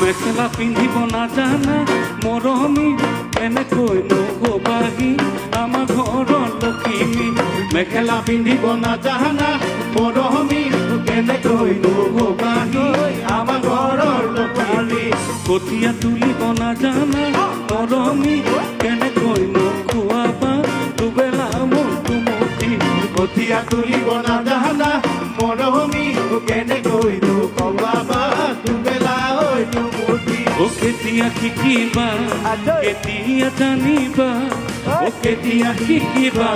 মেখেলা পিন্ধিব না জানা মৰমী কেনেকৈ নগবাহি আমাৰ ঘৰৰ লখিমী মেখেলা পিন্ধিব না জানা মৰমী কেনেকৈ নগবাহি আমাৰ ঘৰৰ লখিমী কঠীয়া তুলিব না জানা মৰমী কেনেকৈ নখুৱাবা দুবেলা মোৰ কুমতি কঠীয়া তুলিব নাজানা মৰমী কেনেকৈ ও কেতিয়া শিকিবা কেতিয়া জানিবা ও কেতিয়া শিকিবা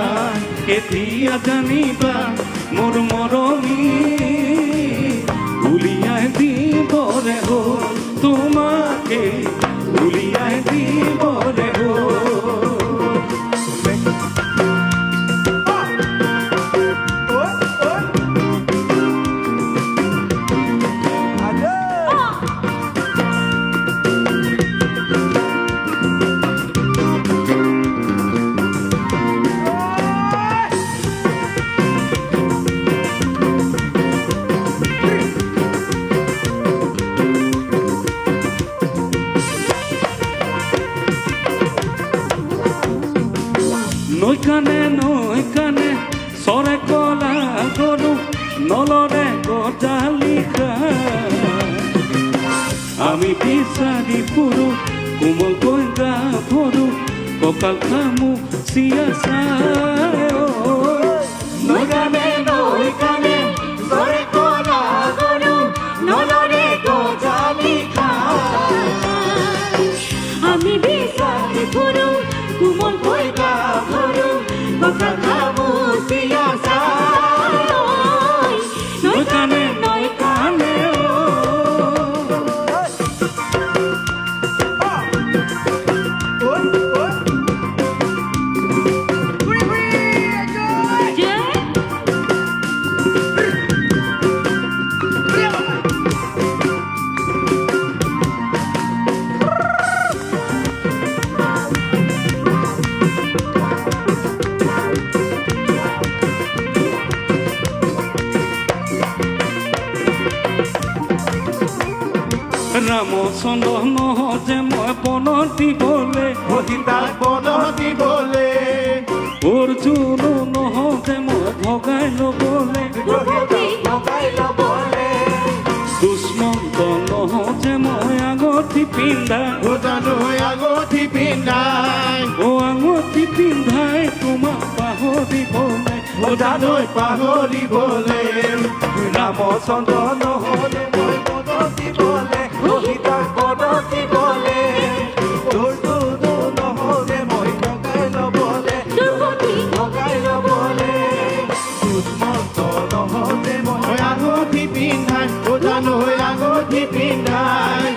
কেতিয়া জানিবা মোৰ মৰমী। উলিয়াই দিবৰে হ'ল তোমাকে উলিয়াই দিবৰে হ'ল। কানে নৈ কানে চৰে কলা গৰু নলৰে গজালি আমি বিচাৰি ফুৰো কোমল গা ভৰো কঁকাল খামু চিয়া চাই নৈ কানে নৈ কানে চৰে কলা গৰু নলৰে গজালি আমি বিচাৰি ফুৰো ৰামচন্দ্ৰ নহজে মই বনত দিবলে সীতাক বনহতি বলে। অৰ্জুনো নহজে মই ভগাই ল'বলে দুষ্মন্ত নহজে মই আগঠি পিন্ধা ভোটানো আগঠি পিন্ধাই। অ আঙঠি পিন্ধাই তোমাক পাহৰিবলে পাহৰিবলে ৰামচন্দ্ৰ নহলে মই আগঠি পিন্ধাই ভোটানো আগঠি পিন্ধাই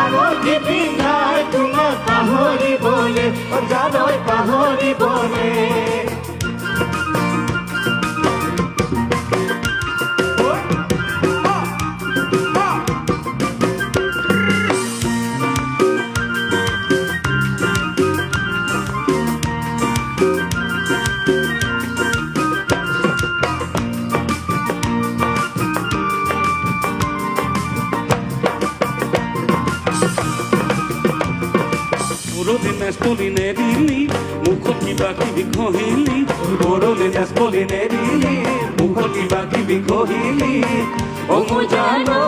আগঠি পিন্ধাই তোমাক পাহৰিবলে জানৈ পাহৰিবলে মুৰলি নেচপলি নেরিলি মুখত কিবা কিবি ঘঁহিলি মুৰলি নেচপলি নেৰিলি মুখত কিবা কিবি ঘঁহিলি। অ মই জানো